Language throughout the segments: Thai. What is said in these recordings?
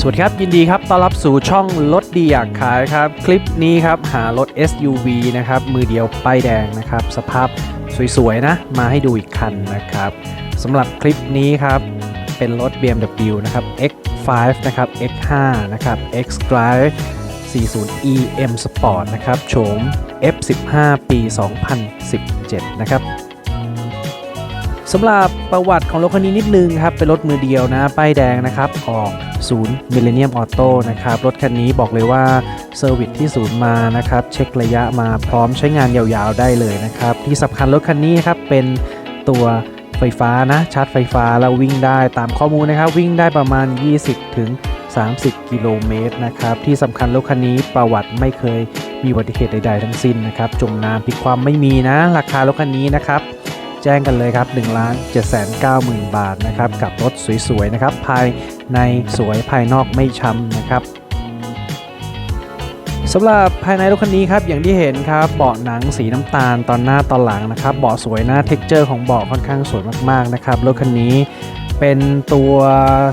สวัสดีครับ ยินดีครับต้อนรับสู่ช่องรถดีอยากขายครับ คลิปนี้ครับหารถ SUV นะครับ มือเดียวป้ายแดงนะครับ สภาพสวยๆนะ มาให้ดูอีกคันนะครับสำหรับคลิปนี้ครับ เป็นรถ BMW นะครับ X5 นะครับ X5 นะครับ X-Drive 40 EM Sport นะครับโฉม F15 ปี 2017 นะครับ สำหรับประวัติของรถคันนี้นิดนึงครับ เป็นรถมือเดียวนะ ป้ายแดงนะครับ ออกศูนย์มิเลเนียมออโต้นะครับ รถคันนี้บอกเลยว่าเซอร์วิสที่ศูนย์มานะครับ เช็คระยะมาพร้อมใช้งานยาวๆได้เลยนะครับ ที่สำคัญรถคันนี้ครับ เป็นตัวไฟฟ้านะชาร์จไฟฟ้าแล้ววิ่งได้ตามข้อมูลนะครับ วิ่งได้ประมาณ 20 ถึง 30 กิโลเมตรนะครับ ที่สำคัญรถคันนี้ประวัติไม่เคยมีอุบัติเหตุใดๆทั้งสิ้นนะครับ จมน้ำพลิกความไม่มีนะ ราคารถคันนี้นะครับ แจ้งกันเลยครับ1ล้าน7 9 0 0 0 0 บาทนะครับกับรถสวยๆนะครับภายในสวยภายนอกไม่ช้ำนะครับสำหรับภายในรถคันนี้ครับอย่างที่เห็นครับเบาะหนังสีน้ำตาลตอนหน้าตอนหลังนะครับเบาะสวยนะเท็กเจอร์ของเบาะค่อนข้างสวยมากๆนะครับรถคันนี้เป็นตัว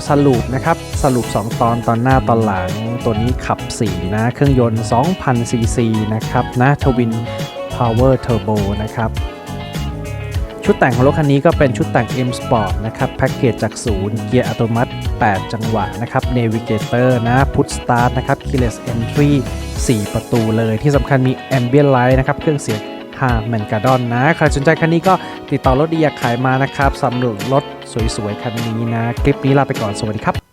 สรุปนะครับสรุป 2 ตอนตอนหน้าตอนหลัง ตัวนี้ขับ 4 นะ เครื่องยนต์ 2,000ซีซีนะครับนะทวิน Power Turbo นะครับ ชุดแต่งของรถคันนี้ก็เป็นชุดแต่ง M Sport นะครับ แพ็กเกจจากศูนย์เกียร์อัตโนมัติ 8 จังหวะนะครับ Navigator นะ Push Start นะครับ Keyless Entry 4 ประตูเลยที่สำคัญมี Ambient Light นะครับ เครื่องเสียง h a r m a n k a d o n นะ ใครสนใจคันนี้ก็ติดต่อรถดีอยากขายมานะครับสำหรับรถสวยๆ คันนี้นะ คลิปนี้ลาไปก่อน สวัสดีครับ